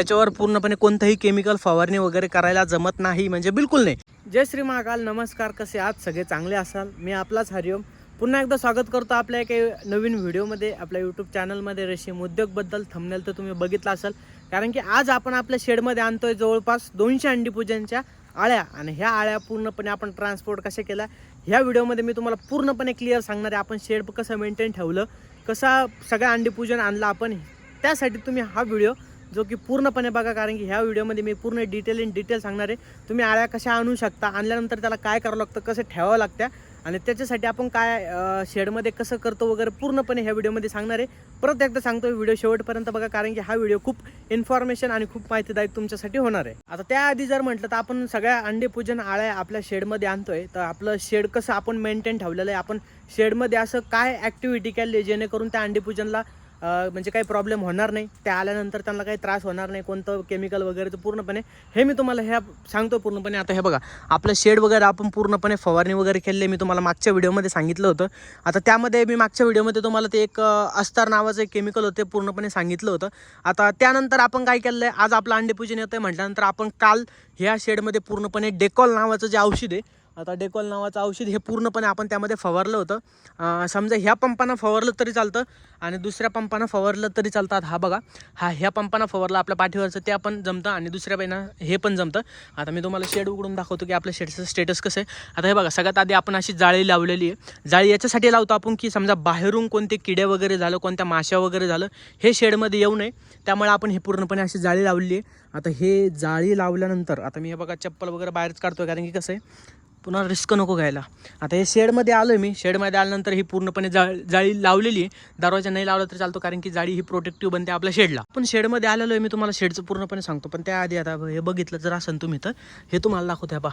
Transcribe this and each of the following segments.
त्याच्यावर पूर्णपणे कोणतंही केमिकल फवारणी वगैरे करायला जमत नाही म्हणजे बिलकुल नाही. जय श्री महाकाल नमस्कार कसे आज सगळे चांगले असाल? मी आपलाच हरिओम. पुन्हा एकदा स्वागत करतो आपल्या एका नवीन व्हिडिओमध्ये आपल्या यूट्यूब चॅनलमध्ये रेशीम उद्योगबद्दल थंबनेल तर तुम्ही बघितलं असाल. कारण की आज आपण आपल्या शेडमध्ये आणतोय जवळपास दोनशे अंडी पूजनच्या आळ्या. आणि ह्या आळ्या पूर्णपणे आपण ट्रान्सपोर्ट कशा केला ह्या व्हिडिओमध्ये मी तुम्हाला पूर्णपणे क्लिअर सांगणार आहे आपण शेड कसं मेंटेन ठेवलं कसा सगळ्या अंडी पूजन आणलं आपण. त्यासाठी तुम्ही हा व्हिडिओ जो की पूर्णपणे बघा कारण की ह्या व्हिडिओमध्ये मी पूर्ण डिटेल इन डिटेल सांगणार आहे. तुम्ही आळ्या कशा आणू शकता? आणल्यानंतर त्याला काय करावं लागतं? कसं ठेवावं लागतं आणि त्याच्यासाठी आपण काय शेडमध्ये कसं करतो वगैरे पूर्णपणे ह्या व्हिडिओमध्ये सांगणार आहे. परत एकदा सांगतो व्हिडिओ शेवटपर्यंत बघा कारण की हा व्हिडिओ खूप इन्फॉर्मेशन आणि खूप माहितीदायक तुमच्यासाठी होणार आहे. आता त्याआधी जर म्हटलं तर आपण सगळ्या अंडे पूजन आळ्या आपल्या शेडमध्ये आणतोय. तर आपलं शेड कसं आपण मेंटेन ठेवलेलं आहे? आपण शेडमध्ये असं काय ॲक्टिव्हिटी केली जेणेकरून त्या अंडे पूजनला म्हणजे काही प्रॉब्लेम होणार नाही. त्या आल्यानंतर त्यांना काही त्रास होणार नाही. कोणतं केमिकल वगैरे पूर्णपणे हे मी तुम्हाला ह्या सांगतो पूर्णपणे. आता हे बघा आपलं शेड वगैरे आपण पूर्णपणे फवारणी वगैरे केलेली मी तुम्हाला मागच्या व्हिडिओमध्ये सांगितलं होतं. आता त्यामध्ये मी मागच्या व्हिडिओमध्ये तुम्हाला ते एक अस्तार नावाचं एक केमिकल होते पूर्णपणे सांगितलं होतं. आता त्यानंतर आपण काय केलं आहे? आज आपलं अंडेपूजन येतं आहे म्हटल्यानंतर आपण काल ह्या शेडमध्ये पूर्णपणे डेकॉल नावाचं जे औषध आहे आता डेकॉल नावाचं औषध हे पूर्णपणे आपण त्यामध्ये फवारलं होतं. समजा ह्या पंपानं फवारलं तरी चालतं आणि दुसऱ्या पंपानं फवारलं तरी चालतात. हा बघा हा ह्या पंपानं फवारलं आपल्या पाठीवरचं ते आपण जमतं आणि दुसऱ्या बाईनं हे पण जमतं. आता मी तुम्हाला शेड उघडून दाखवतो की आपल्या शेडचं स्टेटस कसं आहे. आता हे बघा सगळ्यात आधी आपण अशी जाळी लावलेली आहे. जाळी याच्यासाठी लावतो आपण की समजा बाहेरून कोणते किडे वगैरे झालं कोणत्या माश्या वगैरे झालं हे शेडमध्ये येऊ नये. त्यामुळे आपण हे पूर्णपणे अशी जाळी लावलेली आहे. आता हे जाळी लावल्यानंतर आता मी हे बघा चप्पल वगैरे बाहेरच काढतो कारण की कसं आहे पुन्हा रिस्क नको घ्यायला. आता हे शेडमध्ये आलो आहे मी. शेडमध्ये आल्यानंतर ही पूर्णपणे जाळ जाळी लावलेली आहे. दरवाजा नाही लावला तर चालतो कारण की जाळी ही प्रोटेक्टिव्ह बनते आपल्या शेडला. पण शेडमध्ये आलेलो आहे मी तुम्हाला शेडचं पूर्णपणे सांगतो. पण त्याआधी आता हे बघितलं जर असेल तुम्ही तर. हे तुम्हाला दाखवतो ह्या पा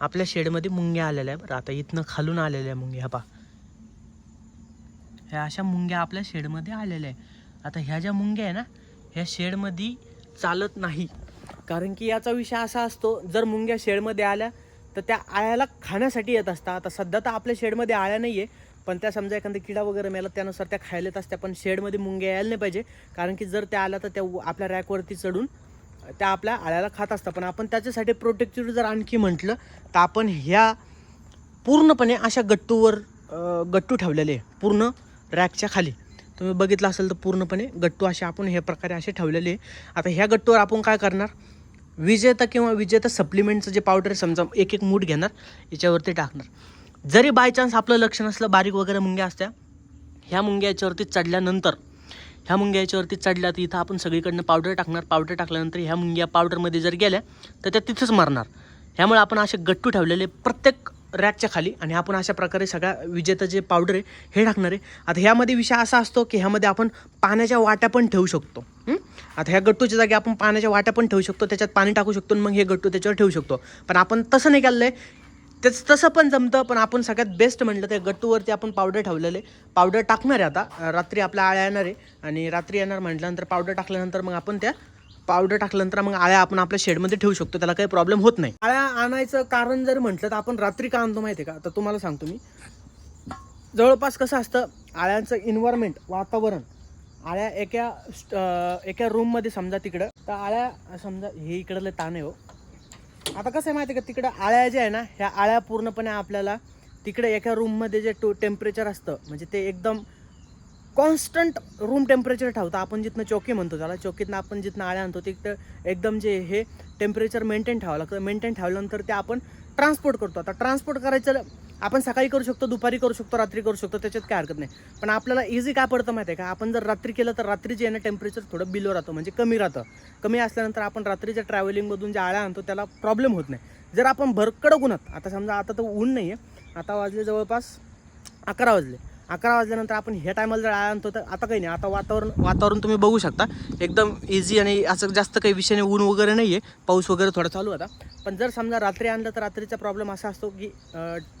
आपल्या शेडमध्ये मुंग्या आलेल्या आहे बरं. आता इथनं खालून आलेल्या आहे मुंग्या ह्या पा ह्या अशा मुंग्या आपल्या शेडमध्ये आलेल्या आहे आता ह्या ज्या मुंग्या आहे ना ह्या शेडमध्ये चालत नाही. कारण की याचा विषय असा असतो जर मुंग्या शेडमध्ये आल्या तर त्या आळ्याला खाण्यासाठी येत असतात. आता सध्या तर आपल्या शेडमध्ये आळ्या नाही आहे पण त्या समजा एखादा किडा वगैरे मेला त्यानुसार त्या खायला येत असत्या पण शेडमध्ये मुंग्या यायला नाही पाहिजे कारण की जर त्या आल्या तर त्या आपल्या रॅकवरती चढून त्या आपल्या आळ्याला खात असतात. पण आपण त्याच्यासाठी प्रोटेक्टिव्ह जर आणखी म्हटलं तर आपण ह्या पूर्णपणे अशा गट्टूवर गट्टू ठेवलेले आहे पूर्ण रॅकच्या खाली. तुम्ही बघितलं असेल तर पूर्णपणे गट्टू असे आपण हे प्रकारे असे ठेवलेले आहे. आता ह्या गट्टूवर आपण काय करणार? विजेता किंवा विजेता सप्लिमेंटचं जे पावडर आहे समजा एक एक मूठ घेणार याच्यावरती टाकणार. जरी बाय चान्स आपलं लक्ष नसलं बारीक वगैरे मुंग्या असत्या ह्या मुंग्या याच्यावरती चढल्यानंतर ह्या मुंग्या याच्यावरती चढल्या तर इथं आपण सगळीकडनं पावडर टाकणार. पावडर टाकल्यानंतर ह्या मुंग्या पावडरमध्ये जर गेल्या तर त्या तिथंच मरणार. ह्यामुळे आपण असे गट्टू ठेवलेले प्रत्येक रॅकच्या खाली आणि आपण अशा प्रकारे सगळ्या विजेतं जे पावडर आहे हे टाकणार आहे. आता ह्यामध्ये विषय असा असतो की ह्यामध्ये आपण पाण्याच्या वाट्या पण ठेवू शकतो. हं? आता ह्या गट्टूच्या जागी आपण पाण्याच्या वाट्या पण ठेवू शकतो त्याच्यात पाणी टाकू शकतो आणि मग हे गट्टू त्याच्यावर ठेवू शकतो. पण आपण तसं नाही केलं आहे तेच तसं पण जमतं पण आपण सगळ्यात बेस्ट म्हटलं तर गट्टूवरती आपण पावडर ठेवलेले. पावडर टाकणार आहे आता. रात्री आपल्या आळ्या येणार आहे. आणि रात्री येणार म्हटल्यानंतर पावडर टाकल्यानंतर मग आपण त्या पावडर टाकल्यानंतर मग आळ्या आपण आपल्या शेडमध्ये ठेवू शकतो. त्याला काही प्रॉब्लेम होत नाही. आळ्या आणायचं कारण जर म्हटलं तर आपण रात्री का आणतो माहिती आहे का? तर तुम्हाला सांगतो मी. जवळपास कसं असतं आळ्यांचं इन्व्हायरमेंट वातावरण आळ्या एका स्ट- एका रूममध्ये समजा तिकडं तर आळ्या समजा हे इकडलं ताण आहे हो. आता कसं आहे माहिती आहे का? तिकडं आळ्या ज्या आहे ना ह्या आळ्या पूर्णपणे आपल्याला तिकडे एका रूममध्ये जे टो टेम्परेचर असतं म्हणजे ते एकदम कॉन्स्टंट रूम टेम्परेचर ठेवतं. आपण जिथनं चौकी म्हणतो त्याला चौकीतनं आपण जिथनं आळ्या आणतो तिकडं एकदम जे हे टेम्परेचर मेंटेन ठेवावं लागतं. मेंटेन ठेवल्यानंतर ते आपण ट्रान्सपोर्ट करतो. आता ट्रान्सपोर्ट करायचं आपण सकाळी करू शकतो दुपारी करू शकतो रात्री करू शकतो त्याच्यात काय हरकत नाही. पण आपल्याला इझी काय पडतं माहिती आहे का? आपण जर रात्री केलं तर रात्री जे आहे ना टेम्परेचर थोडं बिलो राहतं म्हणजे कमी राहतं. कमी असल्यानंतर आपण रात्रीच्या ट्रॅव्हलिंगमधून ज्या आळ्या आणतो त्याला प्रॉब्लेम होत नाही. जर आपण भरकडक उन्हात आता समजा आता तर ऊन नाही आहे आता वाजले जवळपास अकरा वाजले. अकरा वाजल्यानंतर आपण ह्या टायमाला जर आळा आणतो. तर आता काही नाही आता वातावरण वातावरण तुम्ही बघू शकता. एकदम इझी आणि असं जास्त काही विषय नाही ऊन वगैरे नाही आहे पाऊस वगैरे थोडा चालू होता. पण जर समजा रात्री आणलं तर रात्रीचा प्रॉब्लेम असा असतो की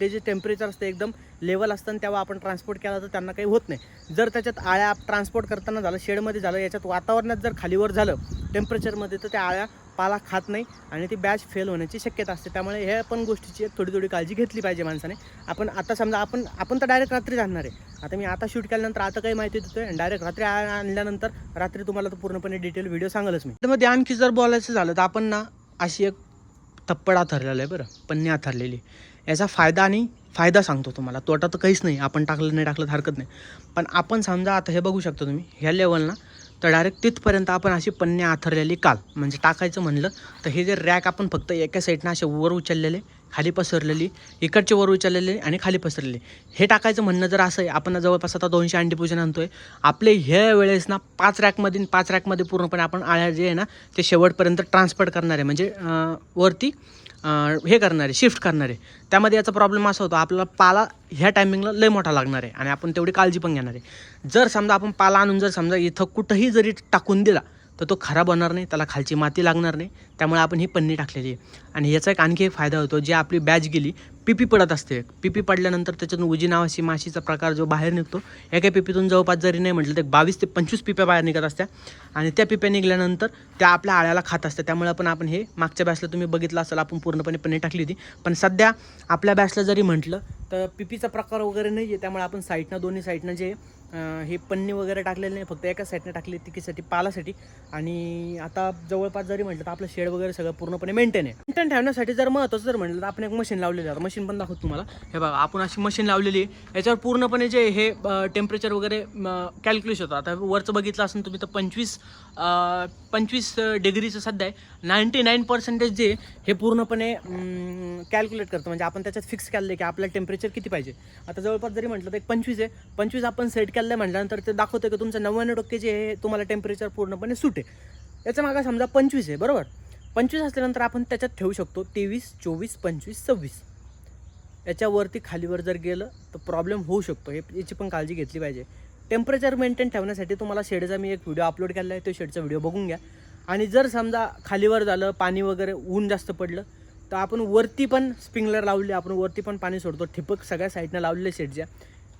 ते जे टेम्परेचर असतं एकदम लेवल असतं आणि तेव्हा आपण ट्रान्सपोर्ट केला तर त्यांना काही होत नाही. जर त्याच्यात आळ्या ट्रान्सपोर्ट करताना झालं शेडमध्ये झालं याच्यात वातावरणात जर खालीवर झालं टेम्परेचरमध्ये तर त्या आळ्या पाला खात नाही आणि ती बॅच फेल होण्याची शक्यता असते. त्यामुळे ह्या पण गोष्टीची थोडी थोडी काळजी घेतली पाहिजे माणसाने. आपण आता समजा आपण आपण तर डायरेक्ट रात्री जाणार आहे. आता मी आता शूट केल्यानंतर आता काही माहिती देतो आणि डायरेक्ट रात्री आणल्यानंतर रात्री तुम्हाला तर पूर्णपणे डिटेल व्हिडिओ सांगलच मी. त्यामध्ये आणखी जर बोलायचं झालं तर आपण ना अशी एक थप्पड आथरलेलं आहे बरं पन्नी आथरलेली. याचा फायदा आणि फायदा सांगतो तुम्हाला. तोटा तर काहीच नाही. आपण टाकलं नाही टाकलं तर हरकत नाही. पण आपण समजा आता हे बघू शकतो तुम्ही ह्या लेवलना तर डायरेक्ट तिथपर्यंत आपण अशी पन्ने आथरलेली काल. म्हणजे टाकायचं म्हणलं तर हे जे रॅक आपण फक्त एका साईडनं असे वर उचललेले खाली पसरलेली इकडचे वर उचललेले आणि खाली पसरलेले. हे टाकायचं म्हणणं जर असं आहे आपण जवळपास आता दोनशे अंडी पूजन आणतो आहे आपले ह्या वेळेस ना पाच रॅकमध्ये पाच रॅकमध्ये पूर्णपणे आपण आळ्या जे आहे ना ते शेवटपर्यंत ट्रान्सफर करणार आहे. म्हणजे वरती हे करणारे शिफ्ट करणारे. त्यामध्ये याचा प्रॉब्लेम असा होतो आपला पाला ह्या टायमिंगला लय मोठा लागणार आहे आणि आपण तेवढी काळजी पण घेणार आहे. जर समजा आपण पाला आणून जर समजा इथं कुठंही जरी टाकून दिला तर तो खराब होणार नाही त्याला खालची माती लागणार नाही त्यामुळे आपण ही पन्नी टाकलेली आहे. आणि याचा एक आणखी एक फायदा होतो जे आपली बॅच गेली पिपी पडत असते. पिपी पडल्यानंतर त्याच्यातून उजी नावाची माशीचा प्रकार जो बाहेर निघतो एका पिपीतून जवळपास जरी नाही म्हटलं तर बावीस ते पंचवीस पिप्या बाहेर निघत असत्या. आणि त्या पिप्या निघाल्यानंतर त्या आपल्या आळ्याला खात असतात त्यामुळे आपण आपण हे मागच्या बॅचला तुम्ही बघितलं असेल आपण पूर्णपणे पन्नी टाकली होती. पण सध्या आपल्या बॅचला जरी म्हटलं तर पिपीचा प्रकार वगैरे नाही आहे त्यामुळे आपण साईडनं दोन्ही साईडनं जे हे पन्नी वगैरे टाकलेले नाही फक्त एकाच साईडने टाकली तिकीसाठी पालासाठी. आणि आता जवळपास जरी म्हटलं तर आपलं शेड वगैरे सगळं पूर्णपणे मेंटेन आहे. मेंटेन ठेवण्यासाठी जर महत्त्वाचं जर म्हटलं तर आपण एक मशीन लावलेली आहे. मशीन पण दाखवतो तुम्हाला. हे बघा आपण अशी मशीन लावलेली आहे. याच्यावर पूर्णपणे जे हे टेम्परेचर वगैरे कॅल्क्युलेशन होतं. आता वरचं बघितलं असेल तुम्ही तर पंचवीस पंचवीस डिग्रीचं सध्या आहे. नाईंटी नाईन पर्सेंटेज जे हे पूर्णपणे कॅल्क्युलेट करतो. म्हणजे आपण त्याच्यात फिक्स केलं आहे की आपलं टेम्परेचर किती पाहिजे. आता जवळपास जरी म्हटलं तर एक पंचवीस आहे. पंचवीस आपण सेट केलं आहे म्हटल्यानंतर ते दाखवतं की तुमचं नव्याण्णव टक्के जे आहे तुम्हाला टेम्परेचर पूर्णपणे सूट आहे. मागा समजा पंचवीस आहे बरोबर? पंचवीस असल्यानंतर आपण त्याच्यात ठेवू शकतो तेवीस चोवीस पंचवीस सव्वीस. याच्यावरती खालीवर जर गेलं तर प्रॉब्लेम होऊ शकतो. हे याची पण काळजी घेतली पाहिजे. टेम्परेचर मेंटेन ठेवण्यासाठी तुम्हाला शेडचा मी एक व्हिडिओ अपलोड केला आहे तो शेडचा व्हिडिओ बघून घ्या. आणि जर समजा खालीवर झालं पाणी वगैरे ऊन जास्त पडलं तर आपण वरती पण स्प्रिंगलर लावले आपण वरती पण पाणी सोडतो. ठिपक सगळ्या साईडनं लावलेले शेडच्या.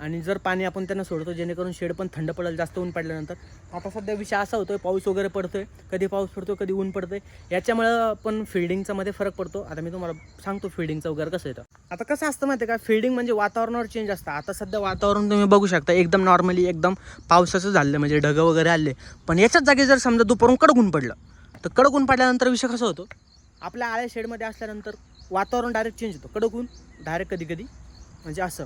आणि जर पाणी आपण त्यांना सोडतो जेणेकरून शेड पण थंड पडेल जास्त ऊन पडल्यानंतर. आता सध्या विषय असा होतोय पाऊस वगैरे पडतोय कधी पाऊस पडतो कधी ऊन पडतोय याच्यामुळं पण फिल्डिंगचा मध्ये फरक पडतो. आता मी तुम्हाला सांगतो फिल्डिंगचं वगैरे कसं येतं. आता कसं असतं माहिती आहे का फिल्डिंग म्हणजे वातावरणावर चेंज असतं. आता सध्या वातावरण तुम्ही बघू शकता एकदम नॉर्मली एकदम पावसाचं झालं म्हणजे ढगं वगैरे आले. पण याच्याच जागी जर समजा दुपारून कडक ऊन पडलं तर कडक ऊन पडल्यानंतर विषय कसं होतो? आपल्या आळ्या शेडमध्ये असल्यानंतर वातावरण डायरेक्ट चेंज होतं. कडक ऊन डायरेक्ट कधी कधी म्हणजे असं.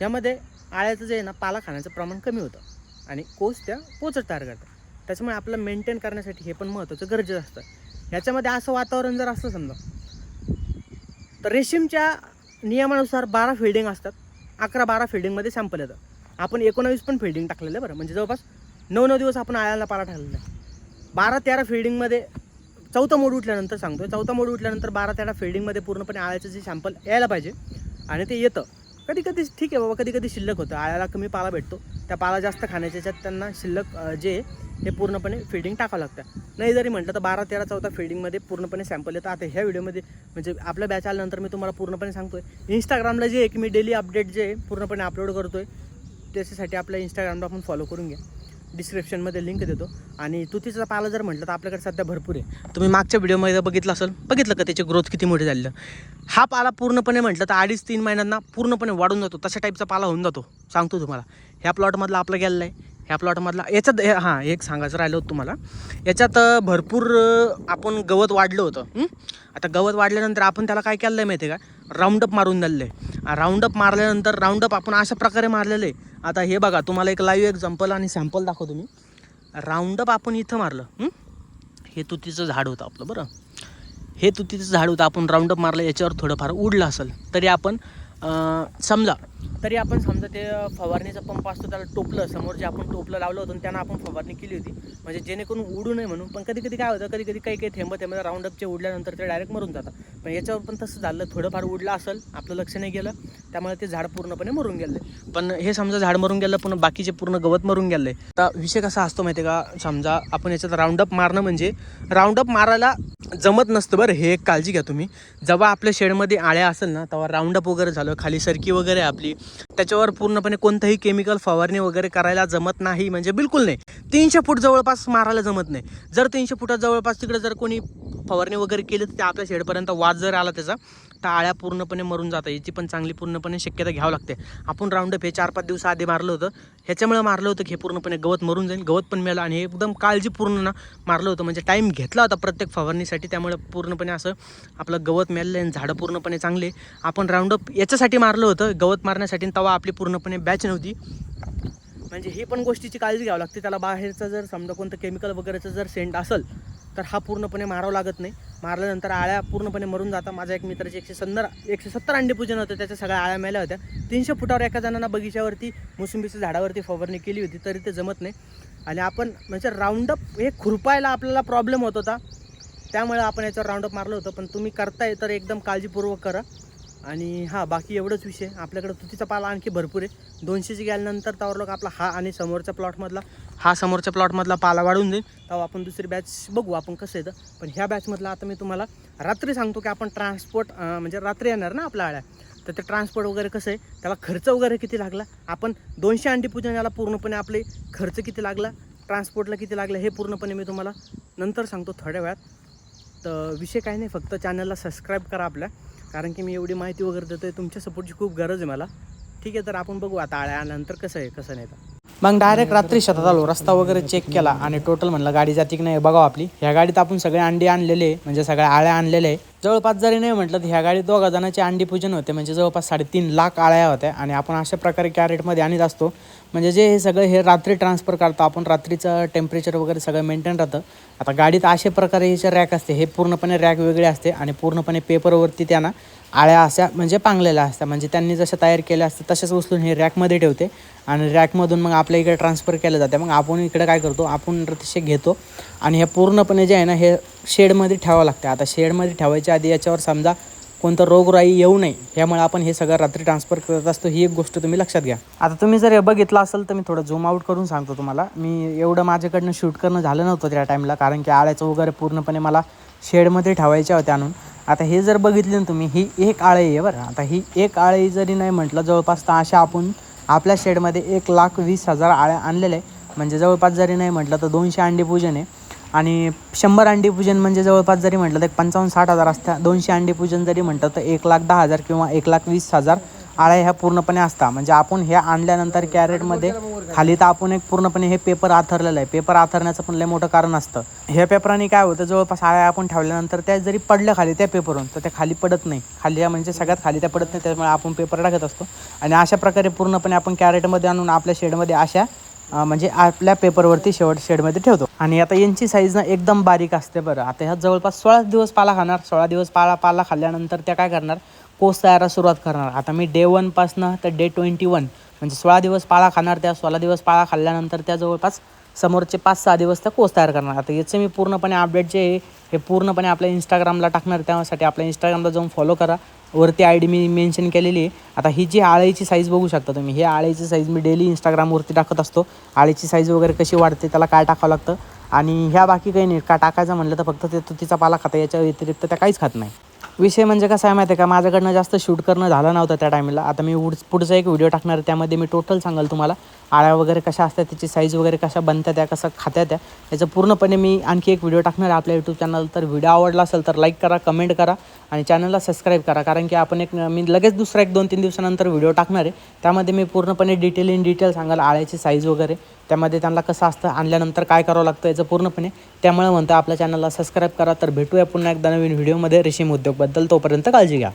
यामध्ये आळ्याचं जे आहे ना पाला खाण्याचं प्रमाण कमी होतं. आणि कोस त्या पोचट तयार करतात. त्याच्यामुळे आपलं मेंटेन करण्यासाठी हे पण महत्त्वाचं गरजेचं असतं. ह्याच्यामध्ये असं वातावरण जर असलं समजा तर रेशीमच्या नियमानुसार बारा फिल्डिंग असतात. अकरा बारा फिल्डिंगमध्ये सॅम्पल येतं. आपण एकोणावीस पण फिल्डिंग टाकलेलं आहे बरं. म्हणजे जवळपास नऊ नऊ दिवस आपण आळ्याला पाला टाकलेला आहे बारा तेरा फिल्डिंगमध्ये चौथा मोड उठल्यानंतर सांगतोय चौथा मोड उठल्यानंतर बारा तेरा फिल्डिंगमध्ये पूर्णपणे आळ्याचं जे सॅम्पल यायला पाहिजे. आणि ते येतं. कधी कधी ठीक आहे बाबा कधी कधी शिल्लक होतं. आळ्याला कमी पाला भेटतो. त्या पाला जास्त खाण्याच्या याच्यात त्यांना शिल्लक जे आहे, हे पूर्णपणे फिल्डिंग टाकावं लागतं. नाही जरी म्हटलं तर बारा तेरा चौथा फिल्डिंगमध्ये पूर्णपणे सॅम्पल येतं. आता ह्या व्हिडिओमध्ये म्हणजे आपल्या बॅच आल्यानंतर मी तुम्हाला पूर्णपणे सांगतोय. इंस्टाग्रामला जे आहे की मी डेली अपडेट जे पूर्णपणे अपलोड करतोय. त्याच्यासाठी आपल्या इंस्टाग्रामला आपण फॉलो करून घ्या. डिस्क्रिप्शनमध्ये लिंक देतो. आणि तुतीचा पाला जर म्हटलं तर आपल्याकडे सध्या भरपूर आहे. तुम्ही मागच्या व्हिडिओमध्ये बघितलं असेल बघितलं का त्याची ग्रोथ किती मोठी झालेलं? हा पाला पूर्णपणे म्हटलं तर अडीच तीन महिन्यांना पूर्णपणे वाढून जातो. तशा टाईपचा पाला होऊन जातो. सांगतो तुम्हाला. ह्या प्लॉटमधला आपला गेलेला आहे. ह्या प्लॉटमधला याच्यात हे- हां एक सांगायचं राहिलं होतं तुम्हाला. याच्यात भरपूर आपण गवत वाढलं होतं. आता गवत वाढल्यानंतर आपण त्याला काय केलं आहे माहिती आहे का? राऊंडअप मारून दिलेलं आहे राऊंडअप मारल्यानंतर राऊंडअप आपण अशा प्रकारे मारलेलं. आहे आता हे बघा तुम्हाला एक लाईव्ह एक्झाम्पल आणि सॅम्पल दाखवतो मी. राऊंडअप आपण इथं मारलं. हे? तुतीचं झाड होतं आपलं बरं? हे तुतीचं झाड होतं आपण राऊंडअप मारलं याच्यावर थोडंफार उडलं असेल. तरी आपण समजा तरी आपण समजा ते फवारणीचा पंप असतो त्याला टोपलं समोर जे आपण टोपलं लावलं होतं आणि त्यानं आपण फवारणी केली होती. म्हणजे जेणेकरून उडू नये म्हणून. पण कधी कधी काय होतं कधी कधी काही काही थेंब थेंब राऊंडअपचे उडल्यानंतर ते डायरेक्ट मरून जातात. पण याच्यावर पण तसं झालं. थोडंफार उडलं असेल आपलं लक्ष नाही गेलं त्यामुळे ते झाड पूर्णपणे मरून गेलं. पण हे समजा झाड मरून गेलं पण बाकीचे पूर्ण गवत मरून गेलं. आता विषय कसा असतो माहिती आहे का? समजा आपण याच्यात राऊंडअप मारणं म्हणजे राऊंडअप मारायला जमत नसतं बरं हे एक काळजी घ्या तुम्ही. जेव्हा आपल्या शेडमध्ये आळ्या असेल ना तेव्हा राऊंडअप वगैरे झालं खाली सरकी वगैरे आपली त्याच्यावर पूर्णपणे कोणतंही केमिकल फवारणी वगैरे करायला जमत नाही म्हणजे बिलकुल नाही. तीनशे फूट जवळपास मारायला जमत नाही. जर तीनशे फुटात जवळपास तिकडे जर कोणी फवारणी वगैरे केली तर ते आपल्या शेडपर्यंत वाद जर आला त्याचा तर आळ्या पूर्णपणे मरून जातात याची पण चांगली पूर्णपणे शक्यता घ्यावं लागते. आपण राऊंडअप हे चार पाच दिवस आधी मारलं होतं. ह्याच्यामुळे मारलं होतं की हे पूर्णपणे गवत मरून जाईल गवत पण मिळालं आणि हे एकदम काळजीपूर्ण ना मारलं होतं. म्हणजे टाईम घेतला होता प्रत्येक फवारणीसाठी त्यामुळे पूर्णपणे असं आपलं गवत मेललं आणि झाडं पूर्णपणे चांगले आपण राऊंडअप याच्यासाठी मारलं होतं गवत मारण्यासाठी तवा आपली पूर्णपणे बॅच नव्हती. म्हणजे हे पण गोष्टीची काळजी घ्यावी लागते. त्याला बाहेरचं जर समजा कोणतं केमिकल वगैरेचं जर सेंट असेल तर हा पूर्णपणे मारावं लागत नाही. मारल्यानंतर आळ्या पूर्णपणे मरून जातात. माझ्या एक मित्राचे एकशे सत्तर एकशे सत्तर अंडे पूजन होतं. त्याच्या सगळ्या आळ्या मेल्या होत्या. तीनशे फुटावर एका जणांना बगीच्यावरती मोसंबीच्या झाडावरती फवारणी केली होती. तरी ते जमत नाही. आणि आपण म्हणजे राऊंडअप हे खुरपायला आपल्याला प्रॉब्लेम होत होता. त्यामुळे आपण याच्यावर राऊंडअप मारलं होतं. पण तुम्ही करताय तर एकदम काळजीपूर्वक करा. आणि हां बाकी एवढंच विषय. आपल्याकडे तुतीचा पाला आणखी भरपूर आहे. दोनशेची गेल्यानंतर त्यावर लोक आपला हा आणि समोरच्या प्लॉटमधला हा समोरच्या प्लॉटमधला पाला वाढून जाईल. तेव्हा आपण दुसरी बॅच बघू आपण कसं येतं पण ह्या बॅचमधला आता मी तुम्हाला रात्री सांगतो की आपण ट्रान्सपोर्ट म्हणजे रात्री येणार ना आपल्या आळ्या. तर ते ट्रान्सपोर्ट वगैरे कसं आहे त्याला खर्च वगैरे किती लागला? आपण दोनशे अंडी पूजनाला पूर्णपणे आपले खर्च किती लागला? ट्रान्सपोर्टला किती लागला? हे पूर्णपणे मी तुम्हाला नंतर सांगतो थोड्या वेळात. तर विषय काही नाही फक्त चॅनलला सबस्क्राईब करा आपल्या. कारण की मी एवढी माहिती वगैरे देतोय तुमच्या सपोर्टची खूप गरज आहे मला. ठीक आहे तर आपण बघू आता आल्यानंतर कसं आहे कसं नाही तर. मग डायरेक्ट रात्री शेतात आलो रस्ता वगैरे चेक केला आणि टोटल म्हणलं गाडी जाती की नाही बघावं आपली. ह्या गाडीत आपण सगळे अंडी आणलेले आहे, म्हणजे सगळ्या आळ्या आणलेल्या आहे जवळपास जरी नाही म्हटलं तर ह्या गाडीत दोघा जणांचे अंडी पूजन होते म्हणजे जवळपास साडेतीन लाख आळ्या होत्या. आणि आपण अशा प्रकारे कॅरेटमध्ये आणत असतो. म्हणजे जे हे सगळं हे रात्री ट्रान्सफर करतो आपण रात्रीचं टेम्परेचर वगैरे सगळं मेंटेन राहतं. आता गाडीत अशा प्रकारे ह्याचे रॅक असते हे पूर्णपणे रॅक वेगळे असते आणि पूर्णपणे पेपरवरती त्यांना आळ्या अशा म्हणजे पांगलेल्या असतात. म्हणजे त्यांनी जशा तयार केल्या असतात तशाच उचलून हे रॅकमध्ये ठेवते आणि रॅकमधून मग आपल्या इकडे ट्रान्सफर केलं जाते. मग आपण इकडे काय करतो आपण तसे घेतो आणि हे पूर्णपणे जे आहे ना हे शेडमध्ये ठेवावं लागतं. आता शेडमध्ये ठेवायच्या आधी याच्यावर समजा कोणतं रोगराई येऊ नये यामुळे आपण हे सगळं रात्री ट्रान्सफर करत असतो ही एक गोष्ट तुम्ही लक्षात घ्या. आता तुम्ही जर हे बघितलं असेल तर मी थोडं झूम आउट करून सांगतो तुम्हाला. मी एवढं माझ्याकडनं शूट करणं झालं नव्हतं त्या टाईमला कारण की आळ्याचं वगैरे पूर्णपणे मला शेडमध्ये ठेवायच्या होत्या आणून. आता हे जर बघितले ना तुम्ही ही एक आळी आहे बरं. आता ही एक आळी जरी नाही म्हटलं जवळपास तर अशा आपण आपल्या शेडमध्ये एक लाख वीस हजार आळ्या आणलेल्या आहे म्हणजे जवळपास जरी नाही म्हटलं तर दोनशे अंडी पूजन आहे. आणि शंभर अंडी पूजन म्हणजे जवळपास जरी म्हटलं तर एक पंचावन्न साठ हजार असतात दोनशे अंडी पूजन जरी म्हटलं तर एक लाख दहा हजार किंवा एक लाख वीस हजार आळ्या ह्या पूर्णपणे असतात. म्हणजे आपण ह्या आणल्यानंतर कॅरेटमध्ये खाली तर आपण एक पूर्णपणे हे पेपर आथरलेलं आहे. पेपर आथरण्याचं पण लय मोठं कारण असतं. ह्या पेपराने काय होतं जवळपास आळ्या आपण ठेवल्यानंतर त्या जरी पडलं खाली त्या पेपरवरून तर त्या खाली पडत नाही. खाली या म्हणजे सगळ्यात खाली त्या पडत नाही त्यामुळे आपण पेपर टाकत असतो. आणि अशा प्रकारे पूर्णपणे आपण कॅरेटमध्ये आणून आपल्या शेडमध्ये अशा म्हणजे आपल्या पेपरवरती शेवट शेडमध्ये ठेवतो. आणि आता यांची साईज ना एकदम बारीक असते बरं. आता ह्या जवळपास सोळा दिवस पाला खाणार. सोळा दिवस पाला पाला खाल्ल्यानंतर त्या काय करणार? कोस तयारा सुरुवात करणार. आता मी डे वनपासनं तर डे ट्वेंटी वन म्हणजे सोळा दिवस पाळा खाणार त्या सोळा दिवस पाळा खाल्ल्यानंतर त्या जवळपास समोरचे पाच सहा दिवस त्या कोस तयार करणार. आता याचं मी पूर्णपणे अपडेट जे आहे हे पूर्णपणे आपल्या इंस्टाग्रामला टाकणार. त्यासाठी आपल्या इंस्टाग्रामला जाऊन फॉलो करा. वरती आय डी मी मेन्शन केलेली आहे. आता ही जी आळीची साईज बघू शकता तुम्ही हे आळीची साईज मी डेली इंस्टाग्रामवरती टाकत असतो. आळीची साईज वगैरे कशी वाढते त्याला काय टाकावं लागतं? आणि ह्या बाकी काही नाही का टाकायचं म्हटलं तर फक्त ते तुतीचा पाला खाता याच्या व्यतिरिक्त त्या काहीच खात नाही. विषय म्हणजे कसं आहे माहिती आहे का माझ्याकडनं जास्त शूट करणं झालं नव्हतं त्या टायमिंगला आता मी उड पुढचा एक व्हिडिओ टाकणार आहे त्यामध्ये मी टोटल सांगाल तुम्हाला. आळ्या वगैरे कशा असतात त्याची साईज वगैरे कशा बनतात त्या कसं खात्या त्या याचं पूर्णपणे मी आणखी एक व्हिडिओ टाकणार आहे आपल्या यूट्यूब चॅनल तर व्हिडिओ आवडला असेल तर लाईक करा कमेंट करा. आणि चॅनलला सबस्क्राईब करा. कारण की आपण एक मी लगेच दुसरा एक दोन तीन दिवसानंतर व्हिडिओ टाकणार आहे. त्यामध्ये मी पूर्णपणे डिटेल इन डिटेल सांगाल आळ्याची साईज वगैरे. त्यामध्ये त्यांना कसं असतं आणल्यानंतर काय करावं लागतं याचं पूर्णपणे. त्यामुळे म्हणतं आपल्या चॅनलला सबस्क्राईब करा. तर भेटूया पुन्हा एकदा नवीन व्हिडिओमध्ये रेशीम उद्योगबद्दल तोपर्यंत काळजी घ्या.